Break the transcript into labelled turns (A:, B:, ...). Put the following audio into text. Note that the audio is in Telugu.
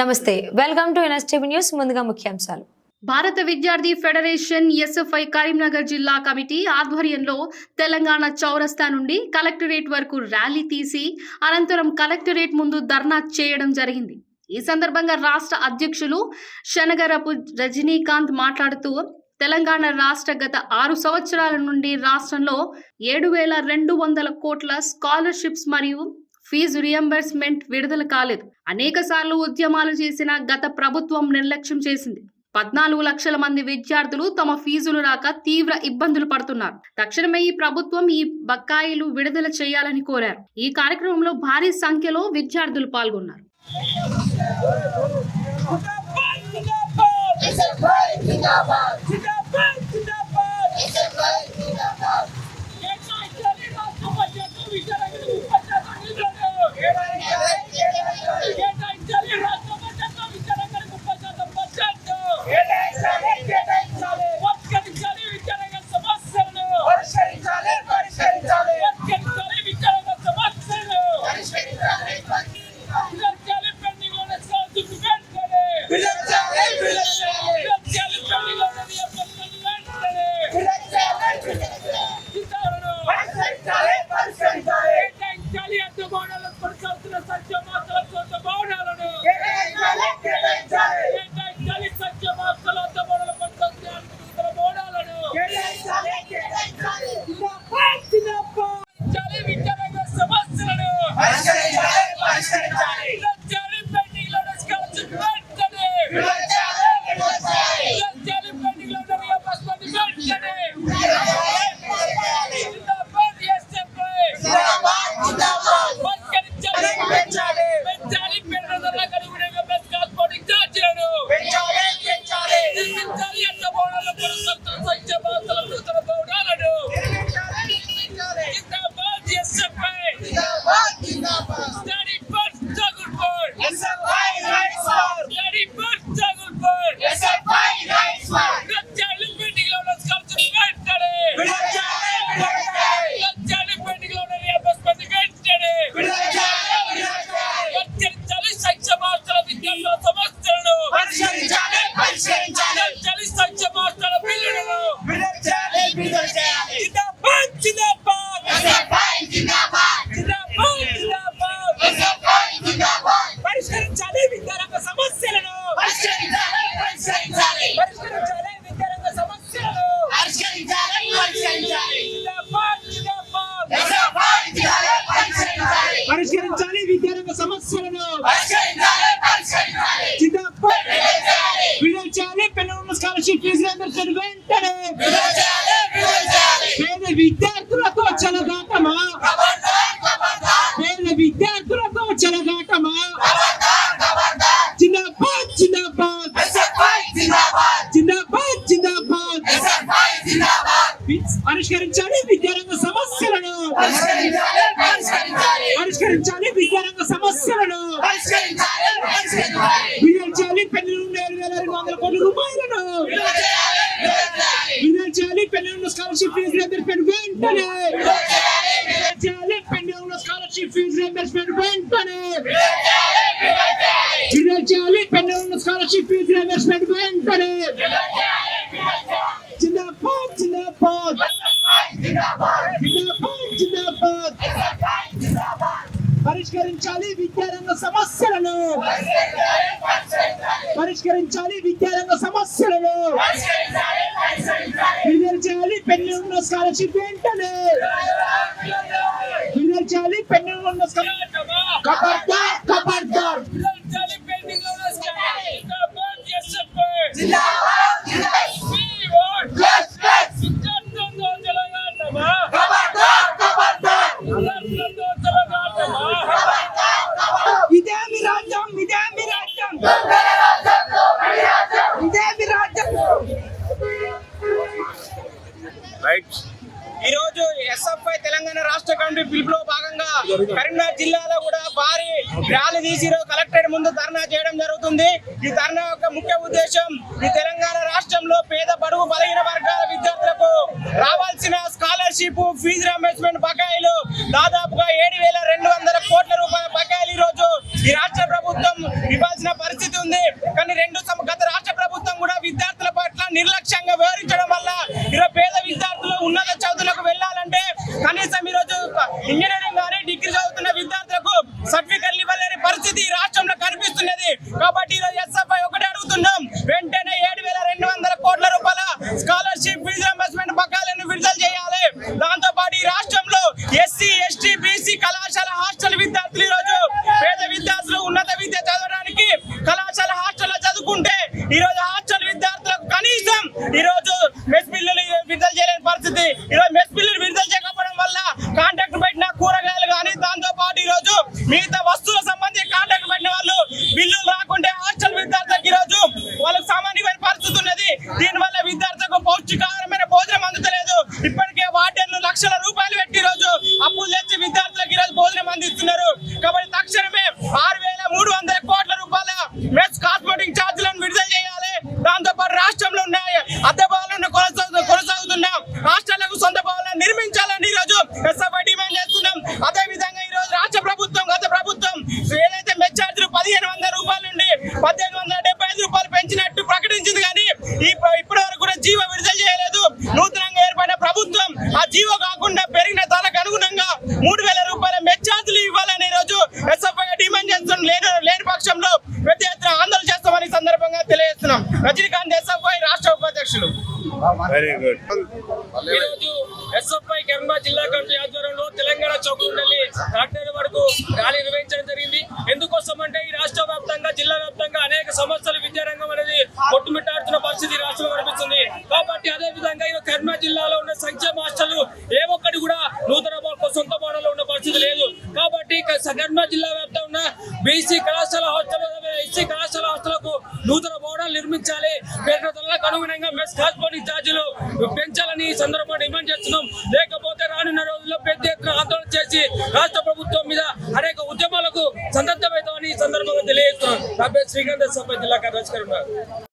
A: నమస్తే. వెల్కమ్ టు ఎన్ఎస్టీవీ న్యూస్ ముందుగా ముఖ్యాంశాలు.
B: భారత విద్యార్థి ఫెడరేషన్ ఎస్ఎఫ్ఐ కరీంనగర్ జిల్లా కమిటీ ఆధ్వర్యంలో తెలంగాణ చౌరస్తా నుండి కలెక్టరేట్ వరకు ర్యాలీ తీసి అనంతరం కలెక్టరేట్ ముందు ధర్నా చేయడం జరిగింది. ఈ సందర్భంగా రాష్ట్ర అధ్యక్షులు శనగరపు రజనీకాంత్ మాట్లాడుతూ తెలంగాణ రాష్ట్ర గత ఆరు సంవత్సరాల నుండి రాష్ట్రంలో ఏడు వేల రెండు వందల కోట్ల స్కాలర్షిప్స్ మరియు ఫీజు రియంబర్స్మెంట్ విడుదల కాలేదు. అనేక సార్లు ఉద్యమాలు చేసిన గత ప్రభుత్వం నిర్లక్ష్యం చేసింది. పద్నాలుగు లక్షల మంది విద్యార్థులు తమ ఫీజులు రాక తీవ్ర ఇబ్బందులు పడుతున్నారు. తక్షణమే ఈ ప్రభుత్వం ఈ బకాయిలు విడుదల చేయాలని కోరారు. ఈ కార్యక్రమంలో భారీ సంఖ్యలో విద్యార్థులు పాల్గొన్నారు.
C: పరిష్కరించాలి విద్యారంగ సమస్యలను జిందాబాద్. విడుదల చేయాలి పిల్లల స్కాలర్షిప్ ఫీజు రియంబర్స్మెంట్ వెంటనే పేద విద్యార్థులతో చెలగాటమా పేద విద్యార్థులతో చెలగాటమా జిందాబాద్ జిందాబాద్ జిందాబాద్ జిందాబాద్ పరిష్కరించాలి విద్యారంగ సమస్యలను పరిష్కరించాలి విద్యారంగ సమస్యలను. విడుదల చేయాలి పెన్నుల నుండి ఏడు వేల రెండు వందల కోట్ల రూపాయలను. విడుదల చేయాలి పెన్నుల స్కాలర్షిప్ ఫీజు రియంబర్స్మెంట్ వెంటనే. పెన్నుల స్కాలర్షిప్ ఫీజు రియంబర్స్మెంట్ వెంటనే. విడుదల చేయాలి పెన్నుల స్కాలర్షిప్ ఫీజు రియంబర్స్మెంట్ వెంటనే జిందాబాద్ జిందాబాద్ జిందాబాద్ జిందాబాద్ పరిష్కరించాలి విద్యారంగ సమస్యలను పరిష్కరించాలి విద్యారంగ సమస్యలను విడుదల చేయాలి పెన్నున్న స్కాలర్షిప్ వెంటనే విడుదల చేయాలి పెన్నున్న స్కాలర్షిప్ కబర్దార్
D: చేయడం జరుగుతుంది. ఈ ధర్నా యొక్క ముఖ్య ఉద్దేశం ఈ తెలంగాణ రాష్ట్రంలో పేద బడుగు బలహీన వర్గాల విద్యార్థులకు రావాల్సిన స్కాలర్షిప్ ఫీజు రంబేజ్మెంట్ బకాయిలు. దాదాపుగా ఏడు వేల రెండు వందల కోట్ల రూపాయల బకాయిలు ఈ రోజు ఈ రాష్ట్ర ప్రభుత్వం ఇవ్వాల్సిన పరిస్థితి ఉంది. కానీ రెండు గత రాష్ట్ర ప్రభుత్వం కూడా విద్యార్థుల పట్ల నిర్లక్ష్యంగా వ్యవహరించడం వల్ల ఈరోజు పేద జీవో కాకుండా పెరిగిన ధరకు అనుగుణంగా మూడు వేల రూపాయల మెస్ ఛార్జీలు ఇవ్వాలని రోజు ఎస్ఎఫ్ఐ డిమాండ్ చేస్తున్నాం లేని లేని పక్షంలో పెద్ద ఎత్తున ఆందోళన చేస్తామని సందర్భంగా తెలియజేస్తున్నాం. రజనీకాంత్ ఎస్ఎఫ్ఐ రాష్ట్ర ఉపాధ్యక్షులు.
E: వెరీ గుడ్
C: ఈ రోజు ఎస్ఎఫ్ఐ కరీంనగర్ జిల్లా కమిటీ ఆధ్వర్యంలో తెలంగాణ చౌక్ నుండి కలెక్టర్ వరకు ర్యాలీ నిర్వహించడం జరిగింది. ఎందుకోసం అంటే ఈ రాష్ట్ర వ్యాప్తంగా జిల్లా వ్యాప్తంగా అనేక సమస్యలు విద్యారంగం అనేది కొట్టుమిట్టాడుతున్న పరిస్థితి రాష్ట్రంలో కనిపిస్తుంది. కాబట్టి అదే విధంగా ఈ కరీంనగర్ జిల్లాలో ఉన్న సంక్షేమ హాస్టల్ ఏ ఒక్కటి కూడా నూతన భవనాలకు సొంత భవనంలో ఉన్న పరిస్థితి లేదు కాబట్టి జిల్లా వ్యాప్తంగా బీసీ కళాశాల హాస్టల్ ఎస్సీ కళాశాల హాస్టల్కు నూతన భవనాలు నిర్మించాలి. పేరున అనుగుణంగా మెస్ కాస్పోర్టింగ్ ఛార్జీలు పెంచాలని ఈ సందర్భంగా డిమాండ్ చేస్తున్నాం. లేకపోతే రానున్న రోజుల్లో పెద్ద ఎత్తున ఆందోళన చేసి రాష్ట్ర ప్రభుత్వం మీద అనేక ఉద్యమాలకు సందర్భమవుతామని ఈ సందర్భంగా తెలియజేస్తున్నాం. నా పేరు శ్రీకాంత్ సభ జిల్లా కార్యదర్శి ఉన్నారు.